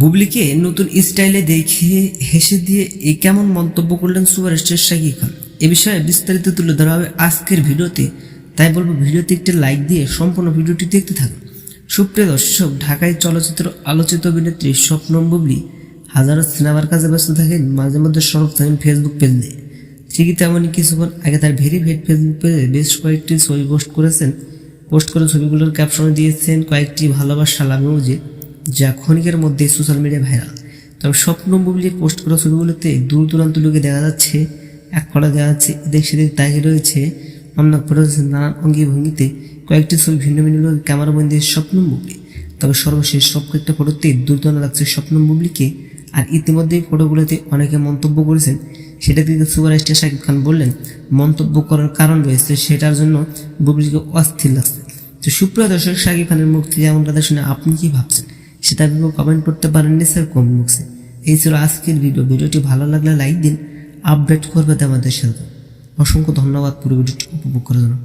বুবলিকে নতুন স্টাইলে দেখে হেসে দিয়ে এ কেমন মন্তব্য করলেন সুপারস্টার শাকিব খান? এ বিষয়ে বিস্তারিত তুলে ধরা হবে আজকের ভিডিওতে। তাই বলব, ভিডিওতে একটি লাইক দিয়ে সম্পূর্ণ ভিডিওটি দেখতে থাকুন। সুপ্রিয় দর্শক, ঢাকায় চলচ্চিত্র আলোচিত অভিনেত্রী স্বপ্নম বুবলি হাজারো সিনেমার কাজে ব্যস্ত থাকেন মাঝে মধ্যে সরব থাকেন ফেসবুক পেজ নিয়ে। ঠিকই তেমনই কিছুক্ষণ আগে তার ভেরিফাইড ফেসবুক পেজে বেশ কয়েকটি ছবি পোস্ট করেছেন। পোস্ট করে ছবিগুলোর ক্যাপশনে দিয়েছেন, কয়েকটি ভালোবাসা লাভ যা ক্ষণিকের মধ্যে সোশ্যাল মিডিয়ায় ভাইরাল। তবে স্বপ্ন বুবলির পোস্ট করা ছবিগুলোতে দূর দূরান্ত লোকে দেখা যাচ্ছে, এক ফটো দেখা যাচ্ছে, এদিক সেদিক তাকিয়ে রয়েছে অন্য রয়েছে নানান অঙ্গি ভঙ্গিতে কয়েকটি ছবি ভিন্ন ভিন্ন লোক ক্যামেরাবন্দি স্বপ্ন বুবলি। তবে সর্বশেষ সব কয়েকটা ফটোতে দুর্দান্ত লাগছে স্বপ্ন বুবলিকে। আর ইতিমধ্যেই ফটোগুলোতে অনেকে মন্তব্য করেছেন, সেটা থেকে সুপারস্টার শাকিব খান বললেন, মন্তব্য করার কারণ রয়েছে, সেটার জন্য বুবলিকে অস্থির লাগছে। তো সুপ্রিয় দর্শক, শাকিব খানের মুক্তি যেমন কথা শুনে আপনি কি ভাবছেন? আপনি কমেন্ট করতে পারেন স্যার কমেন্ট বক্সে এই ছিল আজকের ভিডিও ভিডিওটি ভালো লাগলে লাইক দিন আপডেট করবে আমাদের সাথে। অসংখ্য ধন্যবাদ পুরো ভিডিওটি উপভোগ করার জন্য।